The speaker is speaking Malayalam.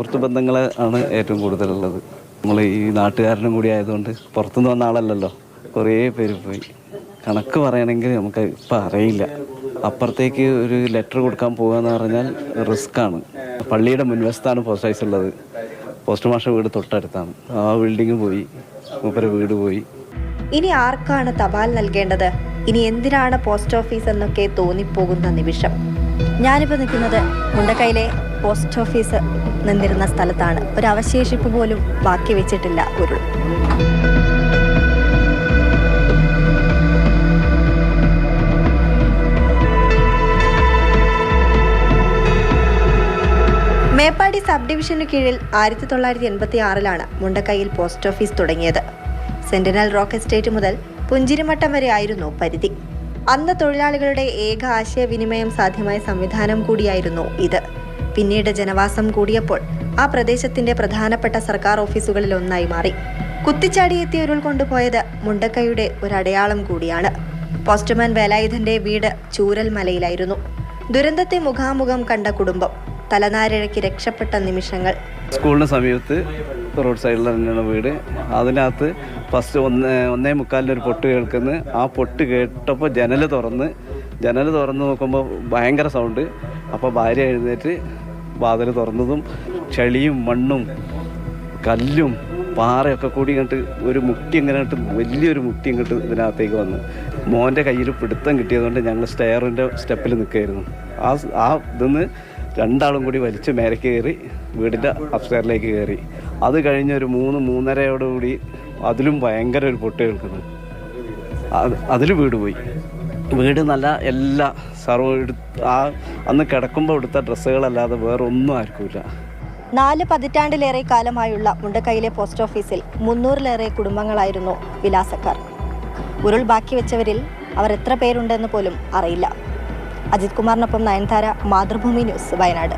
സുഹൃത്ത് ബന്ധങ്ങൾ ആണ് ഏറ്റവും കൂടുതലുള്ളത്. നമ്മൾ ഈ നാട്ടുകാരനും കൂടി ആയതുകൊണ്ട് പുറത്തുനിന്ന് വന്ന ആളല്ലല്ലോ. കുറേ പേര് പോയി. കണക്ക് പറയണമെങ്കിൽ നമുക്ക് ഇപ്പം അറിയില്ല. അപ്പുറത്തേക്ക് ഒരു ലെറ്റർ കൊടുക്കാൻ പോകുക എന്ന് പറഞ്ഞാൽ റിസ്ക്കാണ് പള്ളിയുടെ മുൻവശത്താണ് പോസ്റ്റ് ഓഫീസ് ഉള്ളത്. പോസ്റ്റ് മാസ്റ്റർ വീട് തൊട്ടടുത്താണ്. ആ ബിൽഡിങ് പോയി. മൂപ്പര വീട് പോയി. ഇനി ആർക്കാണ് തപാൽ നൽകേണ്ടത്? ഇനി എന്തിനാണ് പോസ്റ്റ് ഓഫീസ് എന്നൊക്കെ തോന്നിപ്പോകുന്ന നിമിഷം? ഞാനിപ്പോൾ നിൽക്കുന്നത് മുണ്ടക്കൈയിലെ പോസ്റ്റ് ഓഫീസ് നിന്നിരുന്ന സ്ഥലത്താണ്. ഒരു അവശേഷിപ്പ് പോലും ബാക്കി വെച്ചിട്ടില്ല ഉരുൾ മേപ്പാടി സബ് ഡിവിഷനു കീഴിൽ ആയിരത്തി തൊള്ളായിരത്തി എൺപത്തി ആറിലാണ് മുണ്ടക്കൈയിൽ പോസ്റ്റ് ഓഫീസ് തുടങ്ങിയത്. സെന്റിനൽ റോക്ക് എസ്റ്റേറ്റ് മുതൽ പുഞ്ചിരിമട്ടം വരെ ആയിരുന്നു പരിധി. അന്ന് തൊഴിലാളികളുടെ ഏക ആശയവിനിമയം സാധ്യമായ സംവിധാനം കൂടിയായിരുന്നു ഇത്. പിന്നീട് ജനവാസം കൂടിയപ്പോൾ ആ പ്രദേശത്തിന്റെ പ്രധാനപ്പെട്ട സർക്കാർ ഓഫീസുകളിൽ ഒന്നായി മാറി. കുത്തിച്ചാടിയെത്തിയ ഉരുൾ കൊണ്ടുപോയത് മുണ്ടക്കൈയുടെ ഒരു അടയാളം കൂടിയാണ്. പോസ്റ്റ്മാൻ വേലായുധന്റെ വീട് ചൂരൽ മലയിലായിരുന്നു ദുരന്തത്തെ മുഖാമുഖം കണ്ട കുടുംബം തലനാരിഴയ്ക്ക് രക്ഷപ്പെട്ട നിമിഷങ്ങൾ. സ്കൂളിന് സമീപത്ത് റോഡ് സൈഡിൽ തന്നെയാണ് വീട്. അതിനകത്ത് ഫസ്റ്റ് ഒന്ന് ഒന്നേ മുക്കാലിനൊരു പൊട്ട് കേൾക്കുന്നു. ആ പൊട്ട് കേട്ടപ്പോൾ ജനൽ തുറന്ന് ജനൽ തുറന്ന് നോക്കുമ്പോൾ ഭയങ്കര സൗണ്ട് അപ്പോൾ ഭാര്യ എഴുന്നേറ്റ് വാതിൽ തുറന്നതും ചെളിയും മണ്ണും കല്ലും പാറയൊക്കെ കൂടി ഇങ്ങോട്ട് ഒരു മുട്ടി ഇങ്ങോട്ട് വലിയൊരു മുട്ടി ഇങ്ങോട്ട് ഇതിനകത്തേക്ക് വന്നു. മോന്റെ കയ്യിൽ പിടുത്തം കിട്ടിയതുകൊണ്ട് ഞങ്ങൾ സ്റ്റെയറിന്റെ സ്റ്റെപ്പിൽ നിൽക്കുകയായിരുന്നു. ആ ആ ഇതിന്ന് രണ്ടാളും കൂടി വലിച്ച് മേലേക്ക് കയറി വീടിന്റെ അപ്സ്റ്റെയറിലേക്ക് കയറി. അത് കഴിഞ്ഞ് ഒരു മൂന്ന് മൂന്നരയോടുകൂടി അതിലും ഭയങ്കര ഒരു പൊട്ട് കേൾക്കുന്നു. അതിൽ വീട് പോയി. വീട് നല്ല എല്ലാ സർവ് ആ അന്ന് കിടക്കുമ്പോൾ എടുത്ത ഡ്രസ്സുകളല്ലാതെ വേറെ ഒന്നും ആർക്കുമില്ല. നാല് പതിറ്റാണ്ടിലേറെ കാലമായുള്ള മുണ്ടക്കൈയിലെ പോസ്റ്റ് ഓഫീസിൽ മുന്നൂറിലേറെ കുടുംബങ്ങളായിരുന്നു വിലാസക്കാർ. ഉരുൾ ബാക്കി വെച്ചവരിൽ അവർ എത്ര പേരുണ്ടെന്ന് പോലും അറിയില്ല. അജിത് കുമാറിനൊപ്പം നയൻതാര മാതൃഭൂമി ന്യൂസ് വയനാട്.